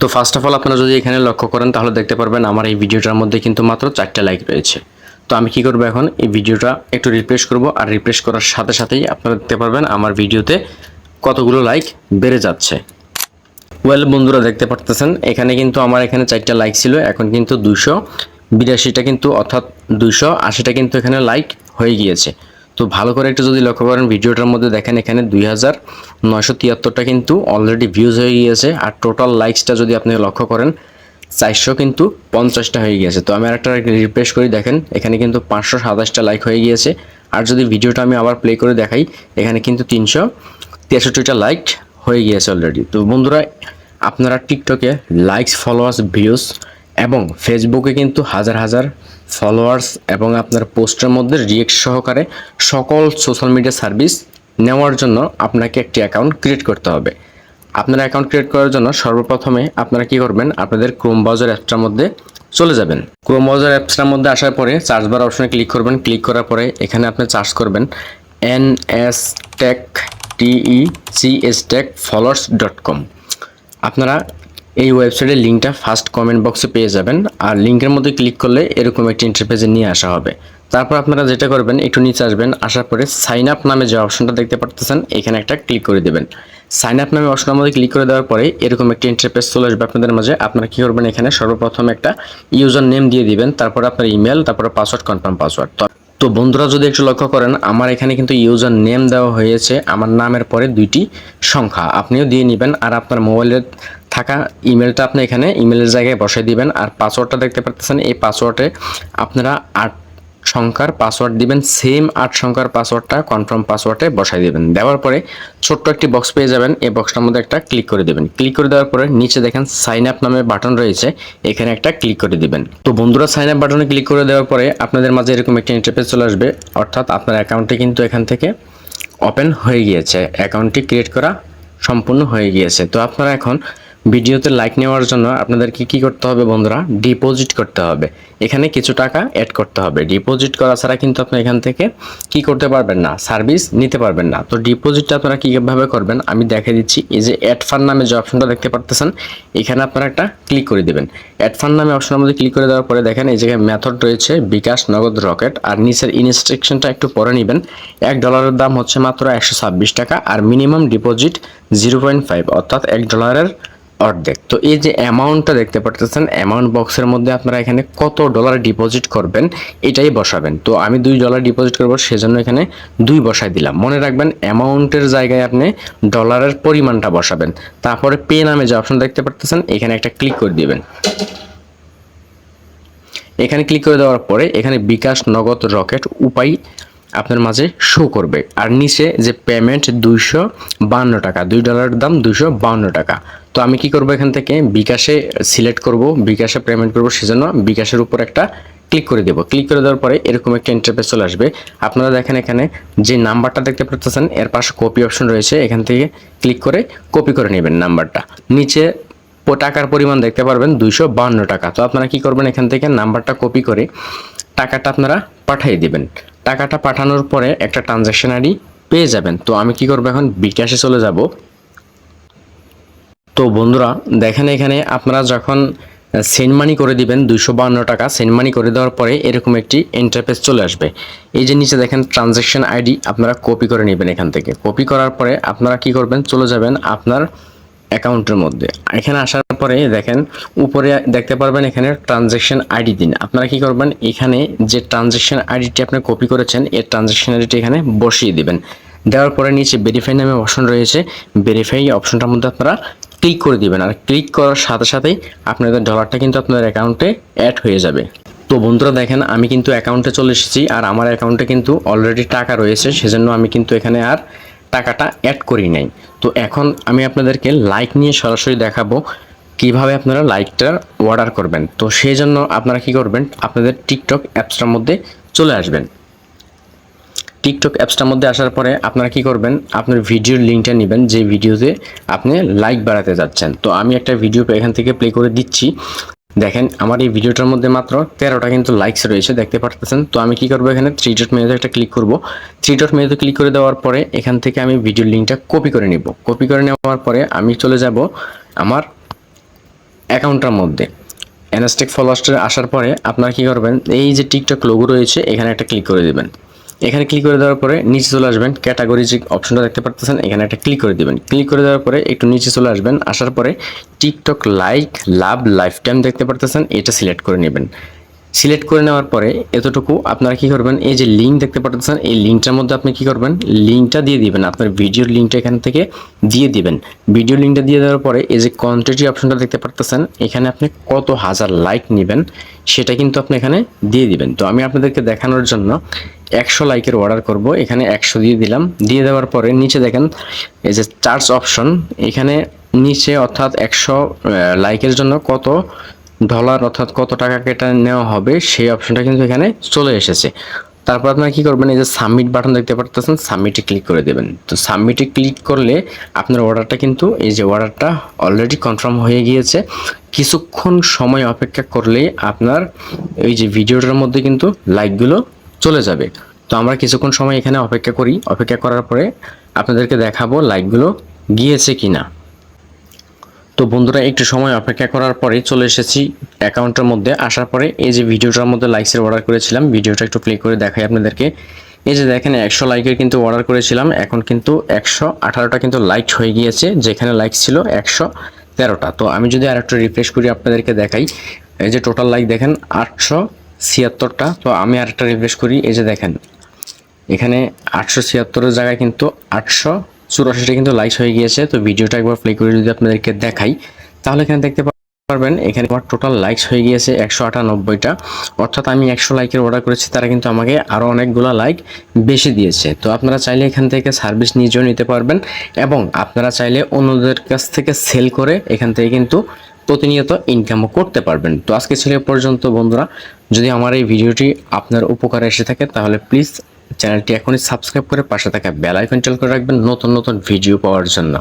তো first of all আপনারা যদি এখানে লক্ষ্য করেন, তাহলে দেখতে পারবেন আমার এই ভিডিওটার মধ্যে কিন্তু মাত্র চারটা লাইক রয়েছে। তো আমি কি করব এখন? এই ভিডিওটা একটু রিফ্রেশ করব, আর রিফ্রেশ করার সাথে সাথেই আপনারা দেখতে পারবেন আমার ভিডিওতে কতগুলো লাইক বেড়ে যাচ্ছে। ওয়েল বন্ধুরা, দেখতে পারতেছেন, এখানে কিন্তু আমার এখানে চারটা লাইক ছিল, এখন কিন্তু দুশো বিরাশিটা কিন্তু, অর্থাৎ দুশো আশিটা কিন্তু এখানে লাইক হয়ে গিয়েছে। তো ভালো করে একটু যদি লক্ষ্য করেন, ভিডিওটার মধ্যে দেখেন এখানে দুই হাজার তিয়াত্তরটা কিন্তু অলরেডি ভিউজ হয়ে গিয়েছে। আর টোটাল লাইকসটা যদি আপনি লক্ষ্য করেন, চারশো কিন্তু পঞ্চাশটা হয়ে গিয়েছে। তো আমি আর একটা রিফ্রেশ করি, দেখেন এখানে কিন্তু পাঁচশো সাতাশটা লাইক হয়ে গিয়েছে। আর যদি ভিডিওটা আমি আবার প্লে করে দেখাই, এখানে কিন্তু তিনশো তেষট্টিটা লাইক হয়ে গিয়েছে অলরেডি তো বন্ধুরা, আপনারা টিকটকে লাইকস ফলোয়ার্স ভিউজ এবং ফেসবুকে কিন্তু হাজার হাজার ফলোয়ার্স এবং আপনার পোস্টের মধ্যে রিয়েক্ট সহকারে সকল সোশ্যাল মিডিয়া সার্ভিস নেওয়ার জন্য আপনাকে একটি অ্যাকাউন্ট ক্রিয়েট করতে হবে। আপনার অ্যাকাউন্ট ক্রিয়েট করার জন্য সর্বপ্রথমে আপনারা কি করবেন? আপনাদের ক্রোম ব্রাউজার অ্যাপসটার মধ্যে চলে যাবেন। ক্রোম ব্রাউজার অ্যাপসটার মধ্যে আসার পরে সার্চ বার অপশনে ক্লিক করবেন। ক্লিক করার পরে এখানে আপনি চার্জ করবেন N S tech T E C S tech followers dot com আপনারা এই ওয়েবসাইটের লিঙ্কটা ফার্স্ট কমেন্ট বক্সে পেয়ে যাবেন। আর লিঙ্কের মধ্যে ক্লিক করলে এরকম একটি ইন্টারফেসে নিয়ে আসা হবে। তারপর আপনারা যেটা করবেন, একটু নিচে আসবেন, আসার পরে সাইন আপ নামে যে অপশনটা দেখতে পারতেছেন, এখানে একটা ক্লিক করে দেবেন। সাইন আপ নামে অপশনের মধ্যে ক্লিক করে দেওয়ার পরে এরকম একটা ইন্টারফেস চলে আসবে আপনাদের মাঝে। আপনারা কি করবেন এখানে সর্বপ্রথম একটা ইউজার নেম দিয়ে দিবেন, তারপর আপনার ইমেল তারপর পাসওয়ার্ড কনফার্ম পাসওয়ার্ড তো বন্ধুরা যদি একটু লক্ষ্য করেন, আমার এখানে কিন্তু ইউজার নেম দেওয়া হয়েছে, আমার নামের পরে দুইটি সংখ্যা। আপনিও দিয়ে নেবেন আর আপনার মোবাইলের থাকা ইমেলটা আপনি এখানে ইমেলের জায়গায় বসে দিবেন। আর পাসওয়ার্ডটা দেখতে পাচ্ছেন এই পাসওয়ার্ডে আপনারা আট সংখ্যার পাসওয়ার্ড দিবেন সেম আট সংখ্যার পাসওয়ার্ডটা কনফার্ম পাসওয়ার্ডে বসাই দিবেন দেওয়ার পরে ছোট্ট একটি বক্স পেয়ে যাবেন এই বক্সটার মধ্যে একটা ক্লিক করে দেবেন ক্লিক করে দেওয়ার পরে নিচে দেখেন সাইন আপ নামে বাটন রয়েছে এখানে একটা ক্লিক করে দিবেন তো বন্ধুরা সাইন আপ বাটনে ক্লিক করে দেওয়ার পরে আপনাদের মাঝে এরকম একটা ইন্টারফেস চলে আসবে অর্থাৎ আপনার অ্যাকাউন্টে কিন্তু এখান থেকে ওপেন হয়ে গিয়েছে অ্যাকাউন্টটি ক্রিয়েট করা সম্পূর্ণ হয়ে গিয়েছে তো আপনারা এখন ভিডিওতে লাইক নেওয়ার জন্য আপনাদের কি কি করতে হবে বন্ধুরা? ডিপোজিট করতে হবে। এখানে কিছু টাকা অ্যাড করতে হবে। ডিপোজিট করা ছাড়া কিন্তু আপনি এখান থেকে কি করতে পারবেন না সার্ভিস নিতে পারবেন না। তো ডিপোজিটটা আপনারা কীভাবে করবেন? আমি দেখে দিচ্ছি। এই যে অ্যাড ফান্ড নামে যে অপশনটা দেখতে পারতেছেন, এখানে আপনারা একটা ক্লিক করে দেবেন। অ্যাড ফান্ড নামে অপশনের মধ্যে ক্লিক করে দেওয়ার পরে দেখেন, এই জায়গায় মেথড রয়েছে বিকাশ নগদ রকেট, আর নিচের ইনস্ট্রাকশনটা একটু পরে নেবেন। এক ডলারের দাম হচ্ছে মাত্র একশো ছাব্বিশ টাকা, আর minimum deposit zero point five অর্থাৎ এক ডলারের অর্ধেক। তো এই যে অ্যামাউন্টটা দেখতে পারতেছেন অ্যামাউন্ট বক্সের মধ্যে আপনারা এখানে কত ডলার ডিপোজিট করবেন, এটাই বসাবেন। তো আমি দুই ডলার ডিপোজিট করব, সেজন্য এখানে দুই বসাই দিলাম। মনে রাখবেন অ্যামাউন্টের জায়গায় আপনি ডলারের পরিমাণটা বসাবেন। তারপরে পে নামে যে অপশন দেখতে পারতেছেন, এখানে একটা ক্লিক করে দিবেন। এখানে ক্লিক করে দেওয়ার পরে এখানে বিকাশ নগদ রকেট উপায় আপনার মাঝে শো করবে। আর নিচে যে পেমেন্ট দুইশো বান্ন টাকা, দুই ডলারের দাম দুইশো বান্ন টাকা। তো আমি কি করব এখান থেকে? বিকাশে সিলেক্ট করব, বিকাশে পেমেন্ট করব, সেজন্য বিকাশের উপর একটা ক্লিক করে দেবো। ক্লিক করে দেওয়ার পরে এরকম একটা ইন্টারফেস চলে আসবে। আপনারা দেখেন এখানে যে নাম্বারটা দেখতে পাচ্ছেন এর পাশে কপি অপশন রয়েছে। এখান থেকে ক্লিক করে কপি করে নেবেন নাম্বারটা। নিচে টাকার পরিমাণ দেখতে পারবেন, দুইশো টাকা। তো আপনারা কি করবেন এখান থেকে নাম্বারটা কপি করে টাকাটা আপনারা পাঠিয়ে দিবেন। টাকাটা পাঠানোর পরে একটা ট্রানজ্যাকশন আইডি পেয়ে যাবেন। তো আমি কি করব এখন? বিকাশে চলে যাব। তো বন্ধুরা, দেখেন এখানে আপনারা যখন সেন্ড মানি করে দিবেন, দুইশো বান্ন টাকা সেন্ড মানি করে দেওয়ার পরে এরকম একটি ইন্টারফেস চলে আসবে। এই যে নিচে দেখেন ট্রানজ্যাকশন আইডি আপনারা কপি করে নেবেন এখান থেকে। কপি করার পরে আপনারা কি করবেন? চলে যাবেন আপনার অ্যাকাউন্টের মধ্যে। এখানে আসার পরে দেখেন, উপরে দেখতে পারবেন এখানে ট্রানজ্যাকশন আইডি দিন। আপনারা কি করবেন, এখানে যে ট্রানজ্যাকশন আইডিটি আপনি কপি করেছেন, এই ট্রানজ্যাকশন আইডিটি এখানে বসিয়ে দিবেন। দেওয়ার পরে নিচে ভেরিফাই নামে অপশন রয়েছে। ভেরিফাই অপশনটার মধ্যে আপনারা ক্লিক করে দিবেন। আর ক্লিক করার সাথে সাথেই আপনাদের ডলারটা কিন্তু আপনাদের অ্যাকাউন্টে অ্যাড হয়ে যাবে। তো বন্ধুরা দেখেন, আমি কিন্তু অ্যাকাউন্টে চলে এসেছি, আর আমার অ্যাকাউন্টে কিন্তু অলরেডি টাকা রয়েছে, সেজন্য আমি কিন্তু এখানে আর টাকাটা অ্যাড করি নাই। তো এখন আমি আপনাদেরকে লাইক নিয়ে সরাসরি দেখাবো কীভাবে আপনারা লাইকটা অর্ডার করবেন। তো সেই জন্য আপনারা কি করবেন, আপনাদের টিকটক অ্যাপসটার মধ্যে চলে আসবেন। টিকটক অ্যাপসটার মধ্যে আসার পরে আপনারা কি করবেন, আপনার ভিডিওর লিঙ্কটা নেবেন, যে ভিডিওতে আপনি লাইক বাড়াতে যাচ্ছেন। তো আমি একটা ভিডিও এখান থেকে প্লে করে দিচ্ছি। দেখেন, আমার এই ভিডিওটার মধ্যে মাত্র তেরোটা কিন্তু লাইকস রয়েছে, দেখতে পারতেছেন? তো আমি কি করব এখানে? থ্রি ডট মেনুতে একটা ক্লিক করব। থ্রি ডট মেনুতে ক্লিক করে দেওয়ার পরে এখান থেকে আমি ভিডিওর লিঙ্কটা কপি করে নেব। কপি করে নেওয়ার পরে আমি চলে যাব আমার অ্যাকাউন্টটার মধ্যে। এনএসটেক ফলোয়ার্সটা আসার পরে আপনারা কী করবেন? এই যে টিকটক লোগো রয়েছে, এখানে একটা ক্লিক করে দেবেন। এখানে ক্লিক করে দেওয়ার পরে নিচে চলে আসবেন ক্যাটাগরি যে অপশনটা দেখতে পারতেছেন, এখানে একটা ক্লিক করে দেবেন। ক্লিক করে দেওয়ার পরে একটু নিচে চলে আসবেন, আসার পরে TikTok like love life time দেখতে পারতেছেন, এটা সিলেক্ট করে নেবেন। সিলেক্ট করে নেওয়ার পরে এতটুকু আপনারা কি করবেন? এই যে লিঙ্ক দেখতে পাচ্ছেন, এই লিঙ্কটার মধ্যে আপনি কি করবেন? লিঙ্কটা দিয়ে দিবেন। আপনার ভিডিওর লিঙ্কটা এখান থেকে দিয়ে দিবেন। ভিডিও লিঙ্কটা দিয়ে দেওয়ার পরে এই যে কোয়ান্টিটি অপশনটা দেখতে পাচ্ছেন, এখানে আপনি কত হাজার লাইক নেবেন, সেটা কিন্তু আপনি এখানে দিয়ে দিবেন। তো আমি আপনাদেরকে দেখানোর জন্য একশো লাইকের অর্ডার করব। এখানে একশো দিয়ে দিলাম। দিয়ে দেওয়ার পরে নিচে দেখেন, এই যে চার্জ অপশন এখানে নিচে অর্থাৎ একশো লাইকের জন্য কত ডলার অর্থাৎ কত টাকা কেটে নেওয়া হবে, সেই অপশনটা কিন্তু এখানে চলে এসেছে। তারপর আপনারা কি করবেন, এই যে সাবমিট বাটন দেখতে পাচ্ছেন সাবমিটে ক্লিক করে দেবেন। তো সাবমিটে ক্লিক করলে আপনার অর্ডারটা কিন্তু, এই যে অর্ডারটা অলরেডি কনফার্ম হয়ে গিয়েছে। কিছুক্ষণ সময় অপেক্ষা করলেই আপনার এই যে ভিডিওটার মধ্যে কিন্তু লাইকগুলো চলে যাবে। তো আমরা কিছুক্ষণ সময় এখানে অপেক্ষা করি। অপেক্ষা করার পরে আপনাদেরকে দেখাবো লাইকগুলো গিয়েছে কিনা। তো বন্ধুরা, একটু সময় অপেক্ষা করার পরে চলে এসেছি অ্যাকাউন্টের মধ্যে। আসার পরে এই যে ভিডিওটার মধ্যে লাইকসের অর্ডার করেছিলাম, ভিডিওটা একটু প্লে করে দেখাই আপনাদেরকে। এই যে দেখেন, একশো লাইকের কিন্তু অর্ডার করেছিলাম, এখন কিন্তু একশো আঠারোটা কিন্তু লাইক হয়ে গিয়েছে, যেখানে লাইক ছিল একশো তেরোটা। তো আমি যদি আর একটু রিফ্রেশ করি আপনাদেরকে দেখাই, এই যে টোটাল লাইক দেখেন, আটশো ছিয়াত্তরটা। তো আমি আরেকটা রিফ্রেশ করি, এই যে দেখেন, এখানে আটশো ছিয়াত্তরের জায়গায় কিন্তু আটশো চুরাশিটা কিন্তু লাইক হয়ে গিয়েছে, তো ভিডিওটা একবার প্লে করে যদি আপনাদেরকে দেখাই, তাহলে এখানে দেখতে পারবেন, এখানে আমার টোটাল লাইকস হয়ে গিয়েছে একশো আটানব্বইটা। অর্থাৎ আমি একশো লাইকের অর্ডার করেছি, তারা কিন্তু আমাকে আরও অনেকগুলো লাইক বেশি দিয়েছে। তো আপনারা চাইলে এখান থেকে সার্ভিস নিজেও নিতে পারবেন এবং আপনারা চাইলে অন্যদের কাছ থেকে সেল করে এখান থেকে কিন্তু প্রতিনিয়ত ইনকামও করতে পারবেন। তো আজকে ছিল পর্যন্ত, বন্ধুরা। যদি আমার এই ভিডিওটি আপনার উপকারে এসে থাকে, তাহলে প্লিজ চ্যানেলটি এখনই সাবস্ক্রাইব করে পাশে থাকা বেল আইকন করে রাখবেন নতুন নতুন ভিডিও পাওয়ার জন্য।